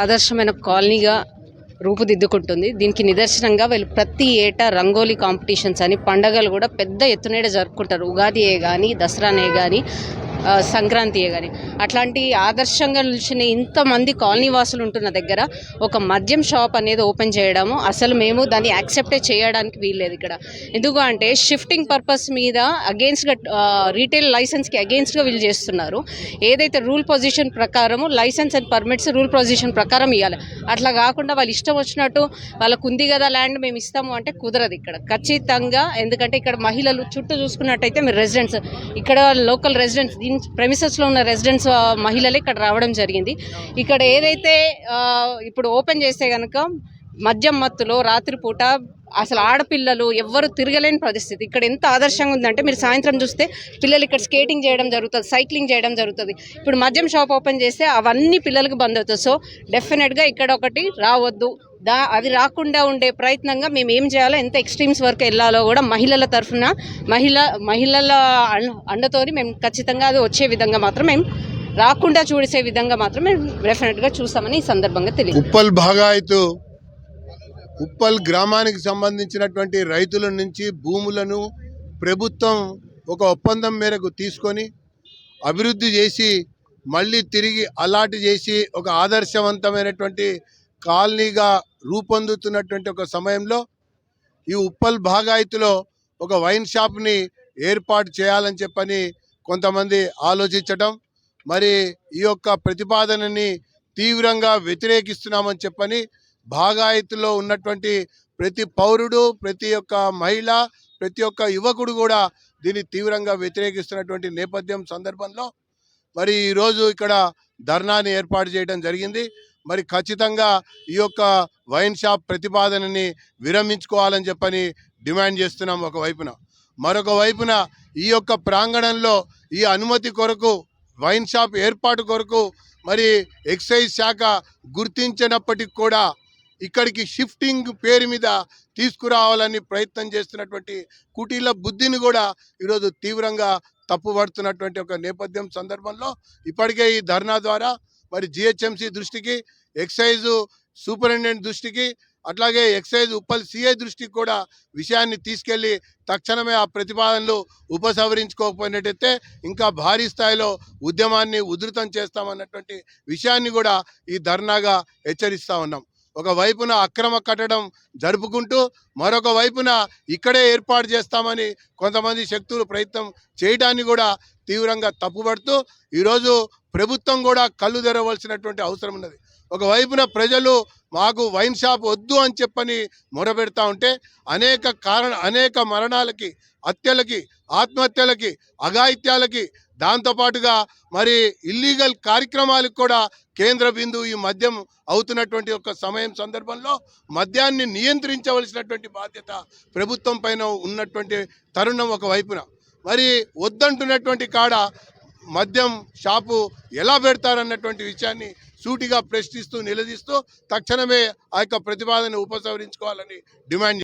ఆదర్శమైన కాలనీగా రూపుదిద్దుకుంటుంది. దీనికి నిదర్శనంగా వీళ్ళు ప్రతి ఏటా రంగోలీ కాంపిటీషన్స్ అని పండగలు కూడా పెద్ద ఎత్తునేడ జరుపుకుంటారు. ఉగాదియే కానీ దసరానే కానీ సంక్రాంతియే కానీ అట్లాంటి ఆదర్శంగా నిలిచిన ఇంతమంది కాలనీ వాసులు ఉంటున్న దగ్గర ఒక మద్యం షాప్ అనేది ఓపెన్ చేయడము అసలు మేము దాన్ని యాక్సెప్టే చేయడానికి వీల్లేదు ఇక్కడ. ఎందుకు అంటే షిఫ్టింగ్ పర్పస్ మీద అగేన్స్ట్గా రీటైల్ లైసెన్స్కి అగేన్స్ట్గా వీళ్ళు చేస్తున్నారు. ఏదైతే రూల్ పొజిషన్ ప్రకారము licence and permits rule position ప్రకారం ఇవ్వాలి అట్లా కాకుండా వాళ్ళు ఇష్టం వచ్చినట్టు వాళ్ళకు ఉంది కదా ల్యాండ్ మేము ఇస్తాము అంటే కుదరదు ఇక్కడ. ఖచ్చితంగా ఎందుకంటే ఇక్కడ మహిళలు చుట్టూ చూసుకున్నట్టయితే మీరు రెసిడెంట్స్ ఇక్కడ లోకల్ రెసిడెంట్స్ దీని ప్రెమిసెస్లో ఉన్న రెసిడెంట్స్ మహిళలే ఇక్కడ రావడం జరిగింది. ఇక్కడ ఏదైతే ఇప్పుడు ఓపెన్ చేస్తే కనుక మద్యం మత్తులో రాత్రిపూట అసలు ఆడపిల్లలు ఎవ్వరు తిరగలేని పరిస్థితి. ఇక్కడ ఎంత ఆదర్శంగా ఉందంటే మీరు సాయంత్రం చూస్తే పిల్లలు ఇక్కడ స్కేటింగ్ చేయడం జరుగుతుంది సైక్లింగ్ చేయడం జరుగుతుంది. ఇప్పుడు మద్యం షాప్ ఓపెన్ చేస్తే అవన్నీ పిల్లలకు బంద్ అవుతుంది సో డెఫినెట్గా ఇక్కడ ఒకటి రావద్దు. దా అది రాకుండా ఉండే ప్రయత్నంగా మేము ఏం చేయాలో ఎంత ఎక్స్ట్రీమ్స్ వరకు వెళ్ళాలో కూడా మహిళల తరఫున మహిళ మహిళల అండతోని మేము ఖచ్చితంగా అది వచ్చే విధంగా మాత్రం మేము రాకుండా చూసే విధంగా మాత్రం మేము డెఫినెట్గా చూస్తామని ఈ సందర్భంగా తెలియదు. ఉప్పల్ భాగాయతు ఉప్పల్ గ్రామానికి సంబంధించినటువంటి రైతుల నుంచి భూములను ప్రభుత్వం ఒక ఒప్పందం మేరకు తీసుకొని అభివృద్ధి చేసి మళ్ళీ తిరిగి అలాట్ చేసి ఒక ఆదర్శవంతమైనటువంటి కాలనీగా రూపొందుతున్నటువంటి ఒక సమయంలో ఈ ఉప్పల్ భాగాయతులో ఒక వైన్ షాప్ని ఏర్పాటు చేయాలని చెప్పని కొంతమంది ఆలోచించటం మరి ఈ యొక్క ప్రతిపాదనని తీవ్రంగా వ్యతిరేకిస్తున్నామని చెప్పని భాగాయతులో ఉన్నటువంటి ప్రతి పౌరుడు ప్రతి ఒక్క మహిళ ప్రతి ఒక్క యువకుడు కూడా దీన్ని తీవ్రంగా వ్యతిరేకిస్తున్నటువంటి నేపథ్యం సందర్భంలో మరి ఈరోజు ఇక్కడ ధర్నాని ఏర్పాటు చేయడం జరిగింది. మరి ఖచ్చితంగా ఈ యొక్క వైన్ షాప్ ప్రతిపాదనని విరమించుకోవాలని చెప్పని డిమాండ్ చేస్తున్నాం ఒక వైపున. మరొక వైపున ఈ యొక్క ప్రాంగణంలో ఈ అనుమతి కొరకు వైన్ షాప్ ఏర్పాటు కొరకు మరి ఎక్సైజ్ శాఖ గుర్తించినప్పటికి కూడా ఇక్కడికి షిఫ్టింగ్ పేరు మీద తీసుకురావాలని ప్రయత్నం చేస్తున్నటువంటి కుటీల బుద్ధిని కూడా ఈరోజు తీవ్రంగా తప్పుపడుతున్నటువంటి ఒక నేపథ్యం సందర్భంలో ఇప్పటికే ఈ ధర్నా ద్వారా మరి జిహెచ్ఎంసీ దృష్టికి ఎక్సైజ్ సూపరింటెండెంట్ దృష్టికి అట్లాగే ఎక్సైజ్ ఉప్పల్ సిఐ దృష్టికి కూడా విషయాన్ని తీసుకెళ్ళి తక్షణమే ఆ ప్రతిపాదనలు ఉపసంహరించుకోకపోయినట్టయితే ఇంకా భారీ స్థాయిలో ఉద్యమాన్ని ఉధృతం చేస్తామన్నటువంటి విషయాన్ని కూడా ఈ ధర్నాగా హెచ్చరిస్తా ఉన్నాం. ఒక వైపున అక్రమ కట్టడం జరుపుకుంటూ మరొక వైపున ఇక్కడే ఏర్పాటు చేస్తామని కొంతమంది శక్తులు ప్రయత్నం చేయడాన్ని కూడా తీవ్రంగా తప్పుపడుతూ ఈరోజు ప్రభుత్వం కూడా కళ్ళు తెరవలసినటువంటి అవసరం ఉన్నది. ఒకవైపున ప్రజలు మాకు వైన్ షాప్ వద్దు అని చెప్పని మొరపెడతా ఉంటే అనేక కారణ అనేక మరణాలకి హత్యలకి ఆత్మహత్యలకి అఘాయిత్యాలకి దాంతోపాటుగా మరి ఇల్లీగల్ కార్యక్రమాలకు కూడా కేంద్ర బిందువు ఈ మద్యం అవుతున్నటువంటి ఒక సమయం సందర్భంలో మద్యాన్ని నియంత్రించవలసినటువంటి బాధ్యత ప్రభుత్వం పైన ఉన్నటువంటి తరుణం ఒక వైపున. మరి వద్దంటున్నటువంటి కాడ మద్యం షాపు ఎలా పెడతారన్నటువంటి విషయాన్ని సూటిగా ప్రశ్నిస్తూ నిలదీస్తూ తక్షణమే ఆ యొక్క ప్రతిపాదన ఉపసంహరించుకోవాలని డిమాండ్